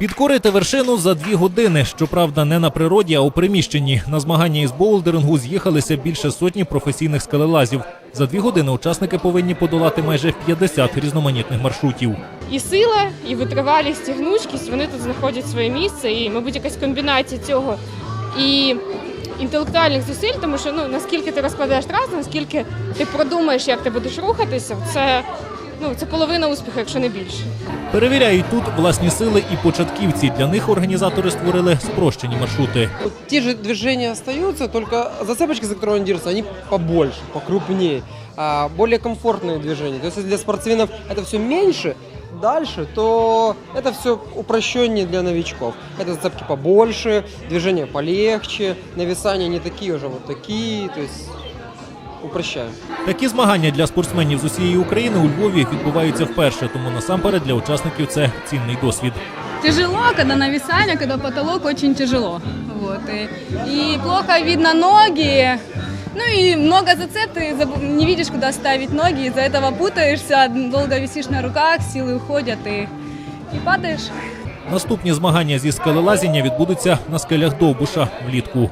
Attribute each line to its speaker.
Speaker 1: Підкорити вершину за дві години. Щоправда, не на природі, а у приміщенні. На змагання із боулдерингу з'їхалися більше сотні професійних скелелазів. За дві години учасники повинні подолати майже 50 різноманітних маршрутів.
Speaker 2: І сила, і витривалість, і гнучкість вони тут знаходять своє місце. І, мабуть, якась комбінація цього і інтелектуальних зусиль, тому що ну наскільки ти розкладаєш трасу, наскільки ти продумаєш, як ти будеш рухатися, це ну це половина успіху, якщо не більше.
Speaker 1: Перевіряють тут власні сили і початківці. Для них організатори створили спрощені маршрути.
Speaker 3: Вот те же движения остаются, только зацепочки, за которые он держится, они побольше, покрупнее, а, более комфортные движения. То есть если для спортсменов это все меньше, дальше, то это все упрощеннее для новичков. Это зацепки побольше, движения полегче, нависания не такие уже вот такие, то есть упрощаем.
Speaker 1: Такі змагання для спортсменів з усієї України у Львові відбуваються вперше, тому насамперед для учасників це цінний досвід.
Speaker 4: Тяжело, когда нависание, когда потолок очень тяжело. Вот. И, и плохо видно ноги. Ну и много зацеп, ты заб- не видишь, куда ставить ноги, из-за этого путаешься, долго висишь на руках, силы уходят и, и падаешь.
Speaker 1: Наступні змагання зі скелелазіння відбудуться на скелях Довбуша влітку.